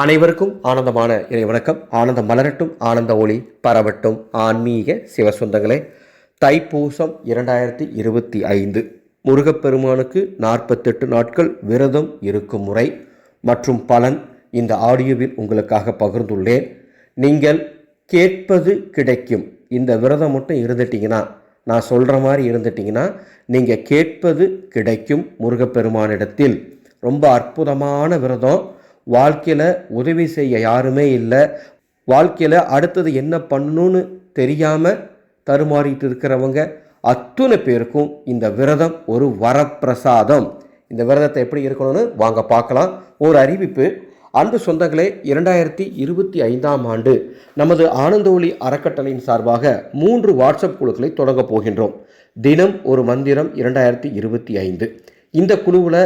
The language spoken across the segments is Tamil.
அனைவருக்கும் ஆனந்தமான இறை வணக்கம். ஆனந்தம் மலரட்டும் ஆனந்த ஒளி பரவட்டும். ஆன்மீக சிவசொந்தங்களே தைப்பூசம் இரண்டாயிரத்தி இருபத்தி ஐந்து. முருகப்பெருமானுக்கு நாற்பத்தெட்டு நாட்கள் விரதம் இருக்கும் முறை மற்றும் பலன் இந்த ஆடியோவில் உங்களுக்காக பகிர்ந்துள்ளேன். நீங்கள் கேட்பது கிடைக்கும். இந்த விரதம் மட்டும் இருந்துட்டிங்கன்னா நான் சொல்கிற மாதிரி இருந்துட்டிங்கன்னா நீங்கள் கேட்பது கிடைக்கும் முருகப்பெருமானிடத்தில். ரொம்ப அற்புதமான விரதம். வாழ்க்கையில் உதவி செய்ய யாருமே இல்லை. வாழ்க்கையில் அடுத்தது என்ன பண்ணணும்னு தெரியாமல் தருமாறிட்டு இருக்கிறவங்க அத்துணை பேருக்கும் இந்த விரதம் ஒரு வரப்பிரசாதம். இந்த விரதத்தை எப்படி இருக்கணும்னு வாங்க பார்க்கலாம். ஒரு அறிவிப்பு. அன்பு சொந்தங்களே இரண்டாயிரத்தி இருபத்தி ஐந்தாம் ஆண்டு நமது ஆனந்த ஒளி அறக்கட்டளையின் சார்பாக மூன்று வாட்ஸ்அப் குழுக்களை தொடங்கப் போகின்றோம். தினம் ஒரு மந்திரம் இரண்டாயிரத்தி இருபத்தி ஐந்து. இந்த குழுவில்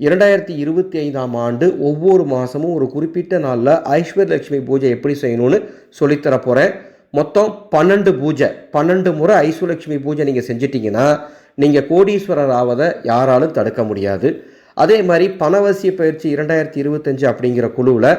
இரண்டாயிரத்தி இருபத்தி ஐந்தாம் ஆண்டு ஒவ்வொரு மாதமும் ஒரு குறிப்பிட்ட நாளில் ஐஸ்வர் லட்சுமி பூஜை எப்படி செய்யணும்னு சொல்லித்தர போகிறேன் மொத்தம் பன்னெண்டு பூஜை. பன்னெண்டு முறை ஐஸ்வரலட்சுமி பூஜை நீங்கள் செஞ்சிட்டிங்கன்னா நீங்கள் கோடீஸ்வரர் ஆவதை யாராலும் தடுக்க முடியாது. அதே மாதிரி பணவசிய பயிற்சி இரண்டாயிரத்தி இருபத்தஞ்சு அப்படிங்கிற குழுவில்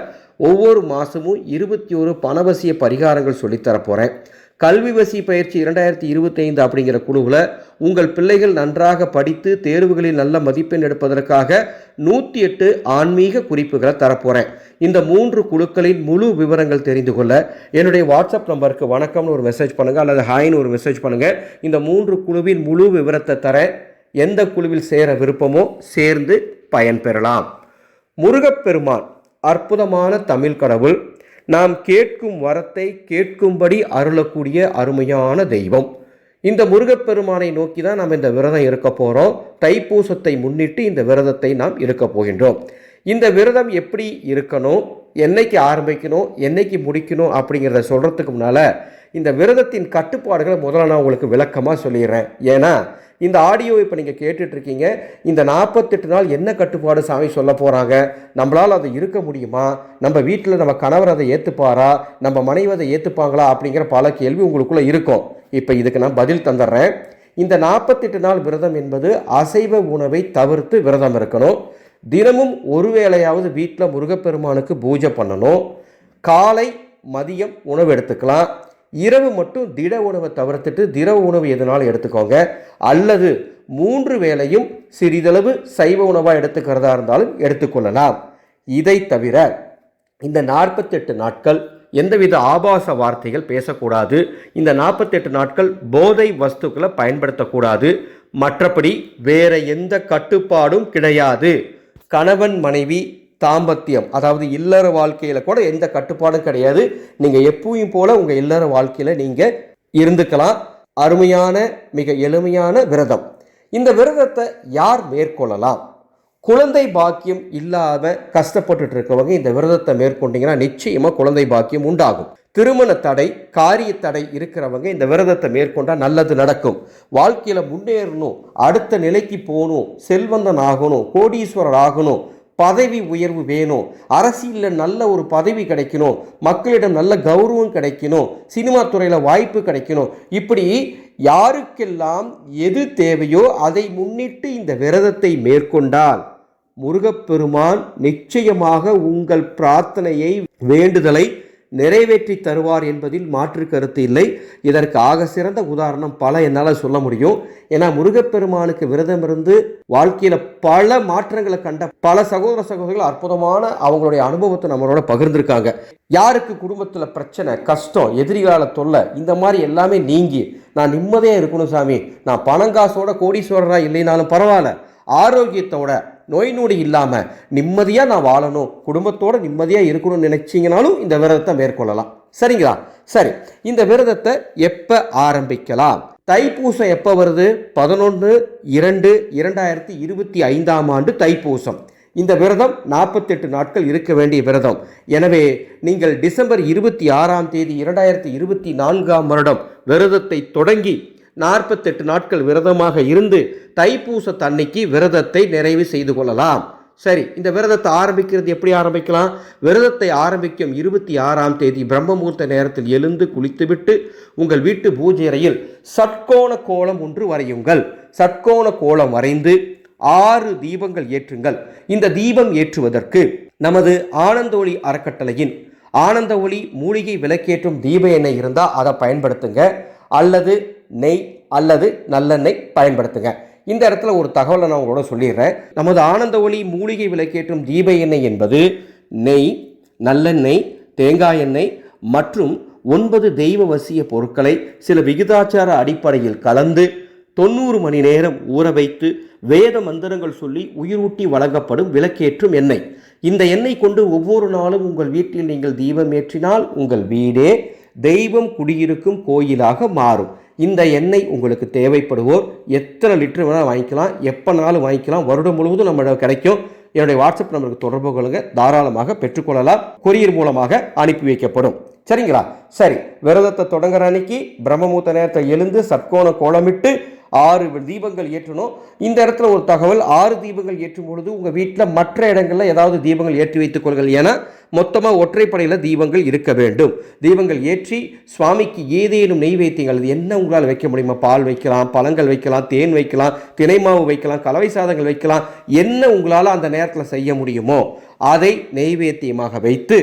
ஒவ்வொரு மாதமும் இருபத்தி ஒரு பணவசிய பரிகாரங்கள் சொல்லித்தர போகிறேன் கல்வி வசி பயிற்சி இரண்டாயிரத்தி இருபத்தைந்து அப்படிங்கிற குழுவில் உங்கள் பிள்ளைகள் நன்றாக படித்து தேர்வுகளில் நல்ல மதிப்பெண் எடுப்பதற்காக நூற்றி எட்டு ஆன்மீக குறிப்புகளை தரப்போகிறேன் இந்த மூன்று குழுக்களின் முழு விவரங்கள் தெரிந்து கொள்ள என்னுடைய வாட்ஸ்அப் நம்பருக்கு வணக்கம்னு ஒரு மெசேஜ் பண்ணுங்கள் அல்லது ஹாய்னு ஒரு மெசேஜ் பண்ணுங்கள் இந்த மூன்று குழுவின் முழு விவரத்தை தர எந்த குழுவில் சேர விருப்பமோ சேர்ந்து பயன்பெறலாம் முருகப்பெருமான் அற்புதமான தமிழ் கடவுள் நாம் கேட்கும் வரத்தை கேட்கும்படி அருளக்கூடிய அருமையான தெய்வம். இந்த முருகப்பெருமானை நோக்கி தான் நாம் இந்த விரதம் இருக்க போகிறோம் தைப்பூசத்தை முன்னிட்டு இந்த விரதத்தை நாம் இருக்க போகின்றோம். இந்த விரதம் எப்படி இருக்கணும்? என்னைக்கு ஆரம்பிக்கணும்? என்னைக்கு முடிக்கணும்? அப்படிங்கிறத சொல்கிறதுக்கு முன்னால் இந்த விரதத்தின் கட்டுப்பாடுகளை முதல்ல நான் உங்களுக்கு விளக்கமாக சொல்லிடுறேன். ஏன்னா இந்த ஆடியோ இப்போ நீங்கள் கேட்டுட்ருக்கீங்க. இந்த நாற்பத்தெட்டு நாள் என்ன கட்டுப்பாடு சாமி சொல்ல போகிறாங்க நம்மளால் அதை இருக்க முடியுமா? நம்ம வீட்டில் நம்ம கணவர் அதை ஏற்றுப்பாரா நம்ம மனைவி அதை ஏற்றுப்பாங்களா அப்படிங்கிற பல கேள்வி உங்களுக்குள்ளே இருக்கும். இப்போ இதுக்கு நான் பதில் தந்துடுறேன். இந்த நாற்பத்தெட்டு நாள் விரதம் என்பது அசைவ உணவை தவிர்த்து விரதம் இருக்கணும். தினமும் ஒரு வேளையாவது வீட்டில் முருகப்பெருமானுக்கு பூஜை பண்ணணும். காலை மதியம் உணவு எடுத்துக்கலாம். இரவு மட்டும் திட உணவை தவிர்த்துட்டு திரவ உணவு எதுனாலும் எடுத்துக்கோங்க. அல்லது மூன்று வேளையும் சிறிதளவு சைவ உணவாக எடுத்துக்கிறதா இருந்தாலும் எடுத்துக்கொள்ளலாம். இதை தவிர இந்த நாற்பத்தெட்டு நாட்கள் எந்தவித ஆபாச வார்த்தைகள் பேசக்கூடாது. இந்த நாற்பத்தெட்டு நாட்கள் போதை வஸ்துக்களை பயன்படுத்தக்கூடாது. மற்றபடி வேற எந்த கட்டுப்பாடும் கிடையாது. கணவன் மனைவி தாம்பத்தியம் அதாவது இல்லற வாழ்க்கையில் கூட எந்த கட்டுப்பாடும் கிடையாது. நீங்கள் எப்பவும் போல உங்கள் இல்லற வாழ்க்கையில் நீங்கள் இருந்துக்கலாம். அருமையான மிக எளிமையான விரதம். இந்த விரதத்தை யார் மேற்கொள்ளலாம்? குழந்தை பாக்கியம் இல்லாத கஷ்டப்பட்டுட்டு இருக்கவங்க இந்த விரதத்தை மேற்கொண்டீங்கன்னா நிச்சயமாக குழந்தை பாக்கியம் உண்டாகும். திருமண தடை காரிய தடை இருக்கிறவங்க இந்த விரதத்தை மேற்கொண்டால் நல்லது நடக்கும். வாழ்க்கையில் முன்னேறணும் அடுத்த நிலைக்கு போகணும் செல்வந்தன் ஆகணும் கோடீஸ்வரர் ஆகணும் பதவி உயர்வு வேணும் அரசியலில் நல்ல ஒரு பதவி கிடைக்கணும் மக்களிடம் நல்ல கௌரவம் கிடைக்கணும் சினிமா துறையில் வாய்ப்பு கிடைக்கணும். இப்படி யாருக்கெல்லாம் எது தேவையோ அதை முன்னிட்டு இந்த விரதத்தை மேற்கொண்டால் முருகப்பெருமான் நிச்சயமாக உங்கள் பிரார்த்தனையை வேண்டுதலை நிறைவேற்றி தருவார் என்பதில் மாற்று கருத்து இல்லை. இதற்கு ஆக சிறந்த உதாரணம் பல என்னால் சொல்ல முடியும். ஏன்னா முருகப்பெருமானுக்கு விரதம் இருந்து வாழ்க்கையில் பல மாற்றங்களை கண்ட பல சகோதர சகோதரிகள் அற்புதமான அவங்களுடைய அனுபவத்தை நம்மளோட பகிர்ந்திருக்காங்க. யாருக்கு குடும்பத்தில் பிரச்சனை கஷ்டம் எதிரிகால தொல்லை இந்த மாதிரி எல்லாமே நீங்கி நான் நிம்மதியாக இருக்கணும் சாமி. நான் பணங்காசோட கோடீஸ்வரராக இல்லைனாலும் பரவாயில்ல. ஆரோக்கியத்தோட நோய் நொடி இல்லாமல் நிம்மதியாக நான் வாழணும் குடும்பத்தோடு நிம்மதியாக இருக்கணும்னு நினச்சிங்கனாலும் இந்த விரதத்தை மேற்கொள்ளலாம். சரிங்களா? சரி இந்த விரதத்தை எப்போ ஆரம்பிக்கலாம்? தைப்பூசம் எப்போ வருது? பதினொன்று இரண்டு இரண்டாயிரத்தி இருபத்தி ஐந்தாம் ஆண்டு தைப்பூசம். இந்த விரதம் நாற்பத்தெட்டு நாட்கள் இருக்க வேண்டிய விரதம். எனவே நீங்கள் டிசம்பர் இருபத்தி ஆறாம் தேதி இரண்டாயிரத்தி இருபத்தி நான்காம் வருடம் விரதத்தை தொடங்கி நாற்பத்தெட்டு நாட்கள் விரதமாக இருந்து தைப்பூச தன்னைக்கு விரதத்தை நிறைவு செய்து கொள்ளலாம். சரி இந்த விரதத்தை ஆரம்பிக்கிறது எப்படி ஆரம்பிக்கலாம்? விரதத்தை ஆரம்பிக்கும் இருபத்தி ஆறாம் தேதி பிரம்மமுகூர்த்த நேரத்தில் எழுந்து குளித்துவிட்டு உங்கள் வீட்டு பூஜை அறையில் சட்கோண கோலம் ஒன்று வரையுங்கள். சட்கோண கோலம் வரைந்து ஆறு தீபங்கள் ஏற்றுங்கள். இந்த தீபம் ஏற்றுவதற்கு நமது ஆனந்த ஒளி அறக்கட்டளையின் ஆனந்த ஒளி மூலிகை விளக்கேற்றும் தீப எண்ணெய் இருந்தால் அதை பயன்படுத்துங்க. அல்லது நெய் அல்லது நல்லெண்ணெய் பயன்படுத்துங்க. இந்த இடத்துல ஒரு தகவலை நான் உங்களோட சொல்லிடுறேன். நமது ஆனந்த ஒளி மூலிகை விளக்கேற்றும் தீப எண்ணெய் என்பது நெய் நல்லெண்ணெய் தேங்காய் எண்ணெய் மற்றும் ஒன்பது தெய்வ வசிய பொருட்களை சில விகிதாச்சார அடிப்படையில் கலந்து தொண்ணூறு மணி நேரம் ஊற வைத்து வேத மந்திரங்கள் சொல்லி உயிரூட்டி வழங்கப்படும் விளக்கேற்றும் எண்ணெய். இந்த எண்ணெய் கொண்டு ஒவ்வொரு நாளும் உங்கள் வீட்டில் நீங்கள் தீபம் ஏற்றினால் உங்கள் வீடே தெய்வம் குடியிருக்கும் கோயிலாக மாறும். இந்த எண்ணெய் உங்களுக்கு தேவைப்படுவோர் எத்தனை லிட்டர் வேணால் வாங்கிக்கலாம் எப்போனாலும் வாங்கிக்கலாம் வருடம் முழுவதும் நம்மளிடம் கிடைக்கும். என்னுடைய வாட்ஸ்அப் நம்பருக்கு தொடர்பு கொள்ளுங்க தாராளமாக பெற்றுக்கொள்ளலாம் கொரியர் மூலமாக அனுப்பி வைக்கப்படும். சரிங்களா? சரி விரதத்தை தொடங்குற அன்னைக்கு பிரம்மமூர்த்த நேரத்தை எழுந்து சற்கோண கோலமிட்டு ஆறு தீபங்கள் ஏற்றணும். இந்த இடத்துல ஒரு தகவல் ஆறு தீபங்கள் ஏற்றும் பொழுது உங்கள் வீட்டில் மற்ற இடங்களில் ஏதாவது தீபங்கள் ஏற்றி வைத்துக் கொள்கள் ஏன்னா மொத்தமாக ஒற்றைப்படையில் தீபங்கள் இருக்க வேண்டும். தீபங்கள் ஏற்றி சுவாமிக்கு ஏதேனும் நெய்வேத்தியங்கள் அது என்ன உங்களால் வைக்க முடியுமா? பால் வைக்கலாம் பழங்கள் வைக்கலாம் தேன் வைக்கலாம் தினை மாவு வைக்கலாம் கலவை சாதங்கள் வைக்கலாம். என்ன உங்களால் அந்த நேரத்தில் செய்ய முடியுமோ அதை நெய்வேத்தியமாக வைத்து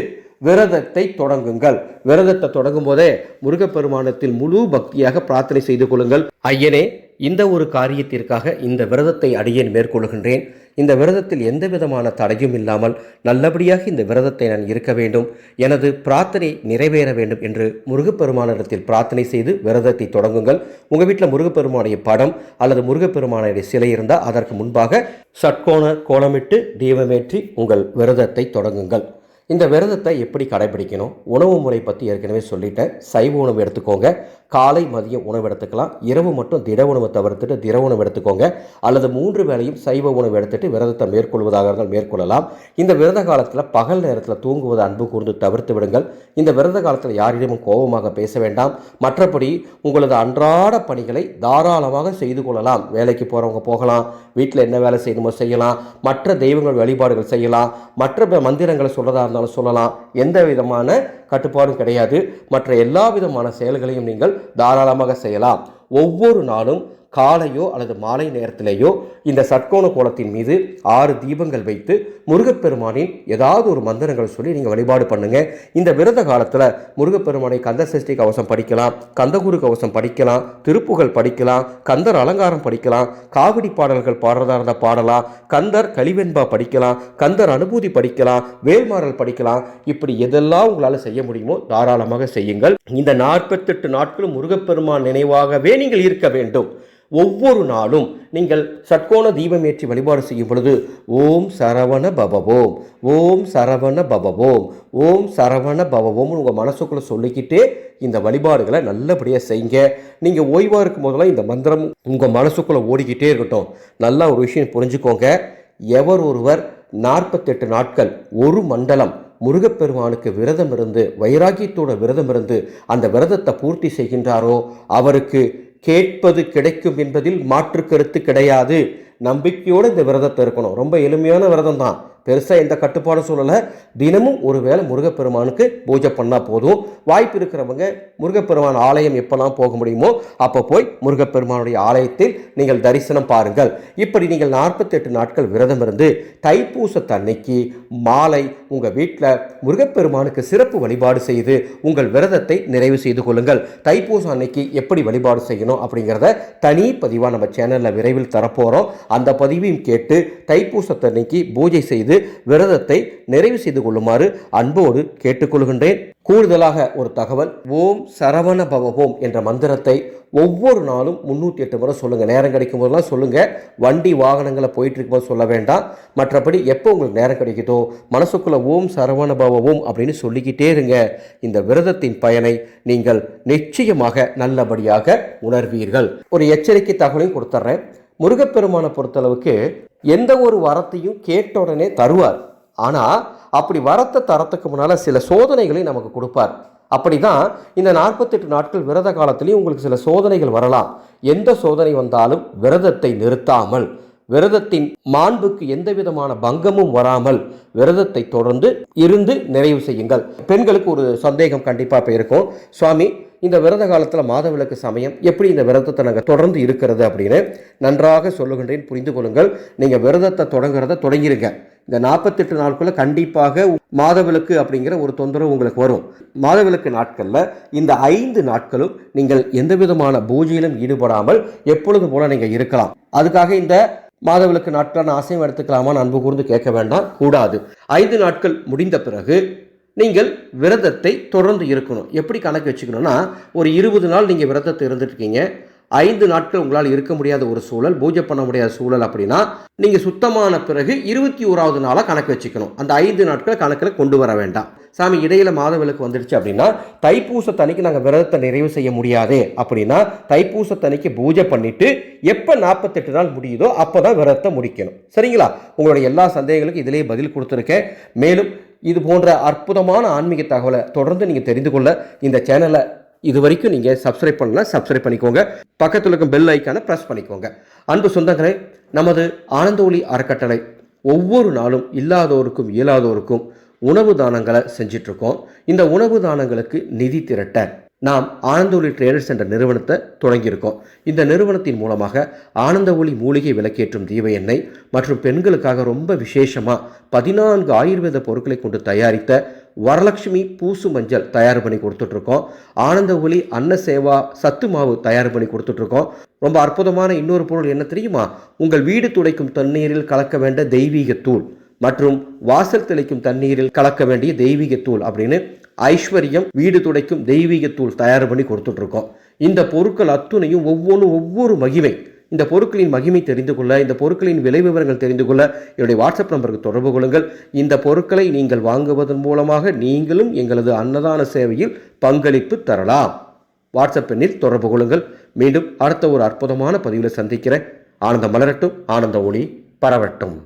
விரதத்தை தொடங்குங்கள். விரதத்தை தொடங்கும் போதே முருகப்பெருமானத்தில் முழு பக்தியாக பிரார்த்தனை செய்து கொள்ளுங்கள். ஐயனே இந்த ஒரு காரியத்திற்காக இந்த விரதத்தை அடியேன் மேற்கொள்கின்றேன் இந்த விரதத்தில் எந்த விதமான தடையும் இல்லாமல் நல்லபடியாக இந்த விரதத்தை நான் இருக்க வேண்டும். எனது பிரார்த்தனை நிறைவேற வேண்டும் என்று முருகப்பெருமானிடத்தில் பிரார்த்தனை செய்து விரதத்தை தொடங்குங்கள். உங்கள் வீட்டில் முருகப்பெருமானுடைய படம் அல்லது முருகப்பெருமானுடைய சிலை இருந்தால் அதற்கு முன்பாக சட்கோண கோலமிட்டு தீபமேற்றி உங்கள் விரதத்தை தொடங்குங்கள். இந்த விரதத்தை எப்படி கடைபிடிக்கணும்? உணவு முறை பற்றி ஏற்கனவே சொல்லிட்டேன். சைவ உணவு எடுத்துக்கோங்க. காலை மதியம் உணவு எடுத்துக்கலாம். இரவு மட்டும் திட உணவு தவிர்த்துட்டு திர உணவு எடுத்துக்கோங்க. அல்லது மூன்று வேளையும் சைவ உணவு எடுத்துட்டு விரதத்தை மேற்கொள்வதாக இருந்தால் மேற்கொள்ளலாம். இந்த விரத காலத்தில் பகல் நேரத்தில் தூங்குவது அன்பு கூர்ந்து தவிர்த்து விடுங்கள். இந்த விரத காலத்தில் யாரிடமும் கோபமாக பேச வேண்டாம். மற்றபடி உங்களது அன்றாட பணிகளை தாராளமாக செய்து கொள்ளலாம். வேலைக்கு போகிறவங்க போகலாம். வீட்டில் என்ன வேலை செய்யணுமோ செய்யலாம். மற்ற தெய்வங்கள் வழிபாடுகள் செய்யலாம். மற்ற மந்திரங்களை சொல்கிறதா இருந்தாலும் சொல்லலாம் எந்த விதமான கட்டுப்பாடும் கிடையாது. மற்ற எல்லா விதமான செயல்களையும் நீங்கள் தாராளமாக செய்யலாம். ஒவ்வொரு நாளும் காலையோ அல்லது மாலை நேரத்திலேயோ இந்த சட்கோண கோலத்தின் மீது ஆறு தீபங்கள் வைத்து முருகப்பெருமானின் ஏதாவது ஒரு மந்திரங்கள் சொல்லி நீங்கள் வழிபாடு பண்ணுங்கள் இந்த விரத காலத்தில் முருகப்பெருமானை கந்த சஷ்டி கவசம் படிக்கலாம் கந்தகுரு கவசம் படிக்கலாம் திருப்புகள் படிக்கலாம் கந்தர் அலங்காரம் படிக்கலாம் காவடி பாடல்கள் பாடுறதா இருந்தால் பாடலாம் கந்தர் கலிவெண்பா படிக்கலாம் கந்தர் அனுபூதி படிக்கலாம் வேல்மாறல் படிக்கலாம். இப்படி எதெல்லாம் உங்களால் செய்ய முடியுமோ தாராளமாக செய்யுங்கள். இந்த நாற்பத்தெட்டு நாட்களும் முருகப்பெருமான் நினைவாகவே நீங்கள் இருக்க வேண்டும். ஒவ்வொரு நாளும் நீங்கள் சட்கோண தீபம் ஏற்றி வழிபாடு செய்யும் பொழுது ஓம் சரவண பவவோம் ஓம் சரவண பவவோம் ஓம் சரவண பவவோம்னு உங்கள் மனசுக்குள்ளே சொல்லிக்கிட்டே இந்த வழிபாடுகளை நல்லபடியாக செய்யுங்க. நீங்கள் ஓய்வாக இருக்கும் போதெல்லாம் இந்த மந்திரம் உங்கள் மனசுக்குள்ளே ஓடிக்கிட்டே இருக்கட்டும். நல்லா ஒரு விஷயம் புரிஞ்சுக்கோங்க. எவர் ஒருவர் நாற்பத்தெட்டு நாட்கள் ஒரு மண்டலம் முருகப்பெருமானுக்கு விரதம் இருந்து வைராக்கியத்தோட விரதம் இருந்து அந்த விரதத்தை பூர்த்தி செய்கின்றாரோ அவருக்கு கேட்பது கிடைக்கும் என்பதில் மாற்று கருத்து கிடையாது. நம்பிக்கையோடு இந்த விரதத்தை இருக்கணும். ரொம்ப எளிமையான விரதம் தான் பெருசாக எந்த கட்டுப்பாடும் சொல்லலை தினமும் ஒரு வேளை முருகப்பெருமானுக்கு பூஜை பண்ணால் போதும். வாய்ப்பு இருக்கிறவங்க முருகப்பெருமான் ஆலயம் எப்போல்லாம் போக முடியுமோ அப்போ போய் முருகப்பெருமானுடைய ஆலயத்தில் நீங்கள் தரிசனம் பாருங்கள். இப்படி நீங்கள் நாற்பத்தெட்டு நாட்கள் விரதம் இருந்து தைப்பூசத்தன்னைக்கு மாலை உங்கள் வீட்டில் முருகப்பெருமானுக்கு சிறப்பு வழிபாடு செய்து உங்கள் விரதத்தை நிறைவு செய்து கொள்ளுங்கள். தைப்பூசம் அன்னைக்கு எப்படி வழிபாடு செய்யணும் அப்படிங்கிறத தனி பதிவாக நம்ம சேனலில் விரைவில் தரப்போகிறோம் அந்த பதிவையும் கேட்டு தைப்பூசத்தன்னைக்கு பூஜை செய்து விரதத்தை நிறைவு செய்து கொள்ளுமாறு அன்போடு கேட்டுக்கொள்கின்றேன். கூடுதலாக ஒரு தகவல் ஓம் சரவண பவ என்ற மந்திரத்தை ஒவ்வொரு நாளும் முந்நூற்றி எட்டு முறை சொல்லுங்கள் நேரம் கிடைக்கும் போதெல்லாம் சொல்லுங்கள் வண்டி வாகனங்களை போயிட்டு இருக்கும்போது சொல்ல வேண்டாம். மற்றபடி எப்போ உங்களுக்கு நேரம் கிடைக்குதோ மனசுக்குள்ளே ஓம் சரவண பவ ஓம் அப்படின்னு சொல்லிக்கிட்டே இருங்க. இந்த விரதத்தின் பயனை நீங்கள் நிச்சயமாக நல்லபடியாக உணர்வீர்கள். ஒரு எச்சரிக்கை தகவலையும் கொடுத்துட்றேன். முருகப்பெருமானை பொறுத்தளவுக்கு எந்த ஒரு வரத்தையும் கேட்ட உடனே தருவார். ஆனால் அப்படி வரத்தை தரத்துக்கு முன்னால் சில சோதனைகளை நமக்கு கொடுப்பார். அப்படி தான் இந்த நாற்பத்தெட்டு நாட்கள் விரத காலத்திலையும் உங்களுக்கு சில சோதனைகள் வரலாம். எந்த சோதனை வந்தாலும் விரதத்தை நிறுத்தாமல் விரதத்தின் மாண்புக்கு எந்த விதமான பங்கமும் வராமல் விரதத்தை தொடர்ந்து இருந்து நிறைவு செய்யுங்கள். பெண்களுக்கு ஒரு சந்தேகம் கண்டிப்பாக இப்போ இருக்கும். சுவாமி இந்த விரத காலத்தில் மாதவிளக்கு சமயம் எப்படி இந்த விரதத்தை நாங்கள் தொடர்ந்து இருக்கிறது அப்படின்னு நன்றாக சொல்லுகின்றேன். புரிந்து கொள்ளுங்கள். நீங்கள் விரதத்தை தொடங்குறத தொடங்கிருங்க. இந்த நாற்பத்தெட்டு நாட்குள்ள கண்டிப்பாக மாதவிலக்கு அப்படிங்கிற ஒரு தொந்தரவு உங்களுக்கு வரும். மாதவிலக்கு நாட்களில் இந்த ஐந்து நாட்களும் நீங்கள் எந்த விதமான பூஜையிலும் ஈடுபடாமல் எப்பொழுது போல நீங்கள் இருக்கலாம். அதுக்காக இந்த மாதவிலக்கு நாட்கள் நான் அசைவம் எடுத்துக்கலாமான்னு அன்பு கூர்ந்து கேட்க வேண்டாம். கூடாது. ஐந்து நாட்கள் முடிந்த பிறகு நீங்கள் விரதத்தை தொடர்ந்து இருக்கணும். எப்படி கணக்கு வச்சுக்கணும்னா ஒரு இருபது நாள் நீங்கள் விரதத்தை இருந்துட்டுருக்கீங்க. ஐந்து நாட்கள் உங்களால் இருக்க முடியாத ஒரு சூழல் பூஜை பண்ண முடியாத சூழல் அப்படின்னா நீங்கள் சுத்தமான பிறகு இருபத்தி ஓராவது நாளாக கணக்கு வச்சுக்கணும். அந்த ஐந்து நாட்கள் கணக்கில் கொண்டு வர வேண்டாம். சாமி இடையில மாதவிலக்கு வந்துடுச்சு அப்படின்னா தைப்பூச தனிக்கு நாங்கள் விரதத்தை நிறைவு செய்ய முடியாது அப்படின்னா தைப்பூசத்தன்னைக்கு பூஜை பண்ணிட்டு எப்போ நாற்பத்தெட்டு நாள் முடியுதோ அப்போ தான் விரதத்தை முடிக்கணும். சரிங்களா? உங்களுடைய எல்லா சந்தேகங்களுக்கும் இதிலேயே பதில் கொடுத்துருக்கேன். மேலும் இது போன்ற அற்புதமான ஆன்மீக தகவலை தொடர்ந்து நீங்கள் தெரிந்து கொள்ள இந்த சேனலை இது வரைக்கும் நீங்கள் சப்ஸ்கிரைப் பண்ணலாம் சப்ஸ்கிரைப் பண்ணிக்கோங்க. பக்கத்தில் இருக்கும் பெல் ஐக்கானை ப்ரெஸ் பண்ணிக்கோங்க. அன்பு சொந்தங்களே நமது ஆனந்த ஒளி அறக்கட்டளை ஒவ்வொரு நாளும் இல்லாதோருக்கும் இயலாதோருக்கும் உணவு தானங்களை செஞ்சிட்ருக்கோம் இந்த உணவு தானங்களுக்கு நிதி திரட்ட நாம் ஆனந்த ஒளி ட்ரேடர்ஸ் என்ற நிறுவனத்தை தொடங்கியிருக்கோம். இந்த நிறுவனத்தின் மூலமாக ஆனந்த ஒளி மூலிகை விளக்கேற்றும் தீப எண்ணெய் மற்றும் பெண்களுக்காக ரொம்ப விசேஷமாக பதினான்கு ஆயுர்வேத பொருட்களை கொண்டு தயாரித்த வரலட்சுமி பூசு மஞ்சள் தயார் பண்ணி கொடுத்துட்ருக்கோம். ஆனந்த ஒளி அன்ன சேவா சத்து மாவு தயார் பண்ணி கொடுத்துட்ருக்கோம். ரொம்ப அற்புதமான இன்னொரு பொருள் என்ன தெரியுமா? உங்கள் வீடு துடைக்கும் தண்ணீரில் கலக்க வேண்ட தெய்வீக தூள் மற்றும் வாசல் தெளிக்கும் தண்ணீரில் கலக்க வேண்டிய தெய்வீக தூள் அப்படின்னு ஐஸ்வர்யம் வீடு துடைக்கும் தெய்வீக தூள் தயார் பண்ணி கொடுத்துட்ருக்கோம். இந்த பொருட்கள் அத்துணையும் ஒவ்வொன்றும் ஒவ்வொரு மகிமை. இந்த பொருட்களின் மகிமை தெரிந்து கொள்ள இந்த பொருட்களின் விலை விவரங்கள் தெரிந்து கொள்ள என்னுடைய வாட்ஸ்அப் நம்பருக்கு தொடர்பு கொள்ளுங்கள். இந்த பொருட்களை நீங்கள் வாங்குவதன் மூலமாக நீங்களும் எங்களது அன்னதான சேவையில் பங்களிப்பு தரலாம். வாட்ஸ்அப் எண்ணில் தொடர்பு கொள்ளுங்கள். மீண்டும் அடுத்த ஒரு அற்புதமான பதிவில் சந்திக்கிறேன். ஆனந்தம் மலரட்டும் ஆனந்த ஒளி பரவட்டும்.